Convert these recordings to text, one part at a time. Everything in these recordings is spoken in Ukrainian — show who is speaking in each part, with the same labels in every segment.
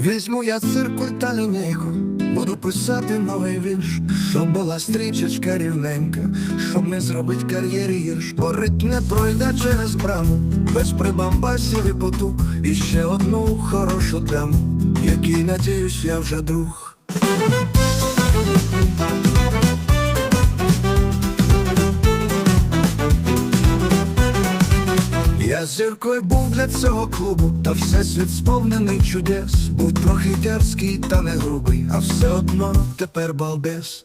Speaker 1: Візьму я циркуль та лінійку, буду писати новий вірш, щоб була стрічечка рівненька, щоб не зробить кар'єрі гірш, бо ритм не пройде через браму, без прибамбасів і поту. і ще одну хорошу тему, якій надіюсь я вже друг. Я зіркою був для цього клубу, та всесвіт сповнений чудес. Був трохи дерзкий та не грубий, а все одно тепер балбес.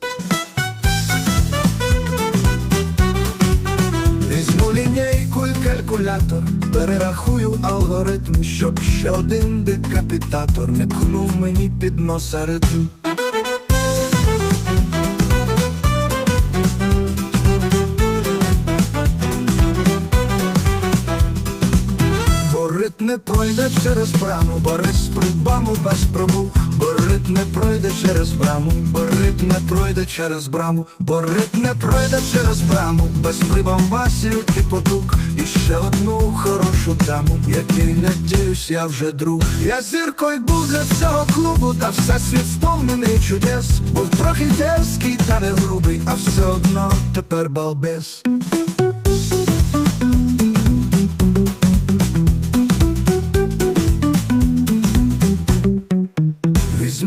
Speaker 1: Візьму лінійку і калькулятор, перерахую алгоритм, щоб ще один декапітатор не пхнув мені під носа ритм. Не пройде через браму, Борис придбаму без пробув, Борит не пройде через браму, Борит не пройде через браму, Борит не пройде через браму, без прибамбасів і потук, і ще одну хорошу даму, який надіюсь, я вже друг. Я зіркою був для цього клубу, та все світ сповнений чудес, був трохи дерзкий та не грубий, а все одно тепер балбес.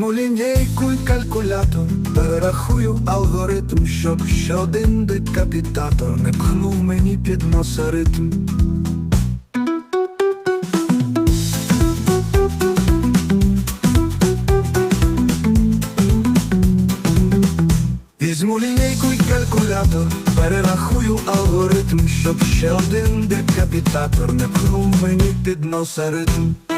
Speaker 1: Візьму лінійку і калькулятор, перерахую алгоритм, щоб ще один декапітатор не пхнув мені під носа. Візьму лінійку і калькулятор, перерахую алгоритм, щоб ще один декапітатор не пхнув мені під носа ритм.